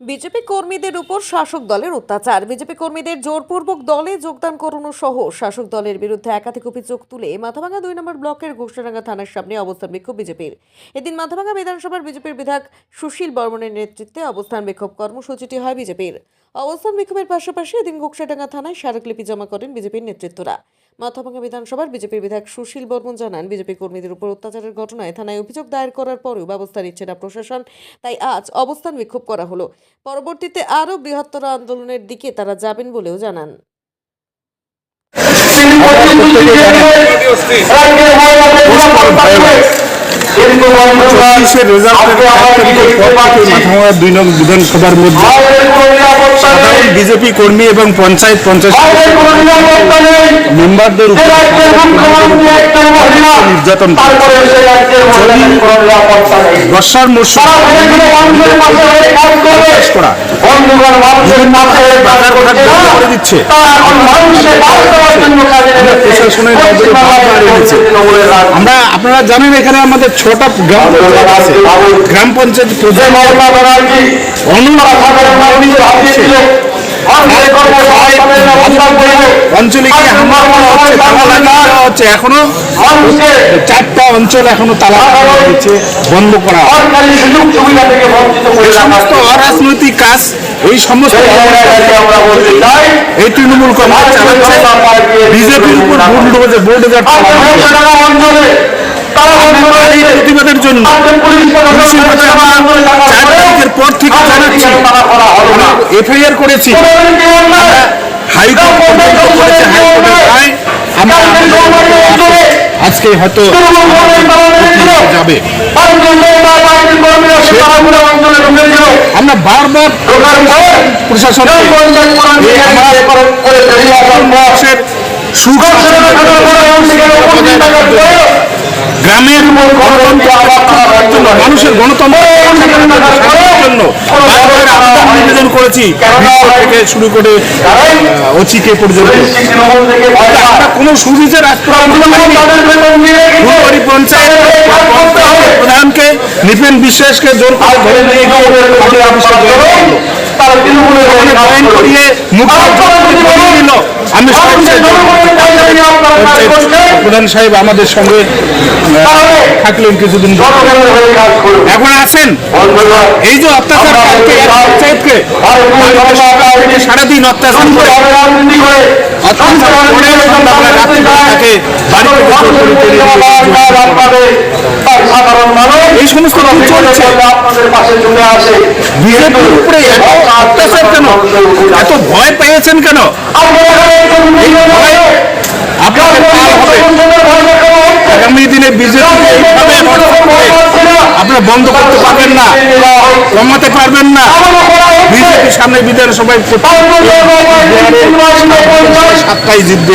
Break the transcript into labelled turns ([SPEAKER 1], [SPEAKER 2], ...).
[SPEAKER 1] BJP কর্মীদের উপর শাসক দলের অত্যাচার। বিজেপি কর্মীদের জোরপূর্বক দলে যোগদান করানো সহ শাসক দলের বিরুদ্ধে একাধিক অভিযোগ তুলে মাথাভাঙা দুই নম্বর ব্লকের ঘোষণাডাঙ্গা থানার সামনে অবস্থান বিক্ষোভ বিজেপির। এদিন মাথাভাঙা বিধানসভার বিজেপির বিধায়ক সুশীল বর্মনের নেতৃত্বে অবস্থান বিক্ষোভ কর্মসূচিটি হয় বিজেপির। অবস্থান বিক্ষোভের পাশাপাশি এদিন ঘোষণাডাঙ্গা থানায় স্মারকলিপি জমা করেন বিজেপির নেতৃত্বরা। মাথাভাঙা বিধানসভার বিজেপির বিধায়ক সুশীল বর্মন জানান বিজেপি কর্মীদের উপর অত্যাচারের ঘটনায় থানায় অভিযোগ দায়ের করার পরেও ব্যবস্থা নিচ্ছে না প্রশাসন। তাই আজ অবস্থান বিক্ষোভ করা হলো। পরবর্তীতে আরও বৃহত্তর আন্দোলনের দিকে তারা যাবেন বলেও জানান।
[SPEAKER 2] দুই নং বিধানসভার মধ্যে সাধারণ বিজেপি কর্মী এবং পঞ্চায়েত পঞ্চায়েত মেম্বারদের নির্যাতন। বর্ষার মরশুম করা করে দিচ্ছে। প্রশাসনের আমরা আপনারা জানেন এখানে আমাদের ছটা গ্রাম পঞ্চায়েত আছে। গ্রাম পঞ্চায়েত প্রধান অঞ্চলে কি হামলা করা হচ্ছে তালা লাগিয়ে হচ্ছে এখনও। চারটা অঞ্চল এখনও তালা লাগানো বন্ধ করা সমস্ত অরাজনৈতিক কাজ এই সমস্ত এই তৃণমূল কংগ্রেস চালাচ্ছে। বিজেপির উপর এই প্রতিবাদের জন্য। আমরা চার তারিখের পর থেকে জানাচ্ছি। এফআইআর করেছি। হাইকোর্ট করেছে হাইকোর্টের রায় আমরা আজকে হয়তো যাবে। আমরা বারবার প্রশাসন সুখ গ্রামের মানুষের গণতন্ত্র জন্য বারবার আবেদন নিবেদন করেছি। থেকে শুরু করে ওচিকে পর্যন্ত। আমরা কোনো সুবিচার প্রধানকে নিপেন বিশ্বাসকে জোর করে ধরে নিয়ে করিয়ে আমি প্রধান সাহেব আমাদের সঙ্গে থাকলেন কিছুদিন এখন আছেন? এই যে অত্যাচার সারাদিন অত্যাচার এই সমস্ত চলছে? বিজেপির উপরে এত অত্যাচার কেন? এত ভয় পেয়েছেন কেন এই ভয় আপনাদের পার হবে আগামী দিনে বিজেপি আপনারা বন্ধ করতে পারবেন না কমাতে পারবেন না বিজেপি সামনে বিধানসভায় সাতটাই জিতবে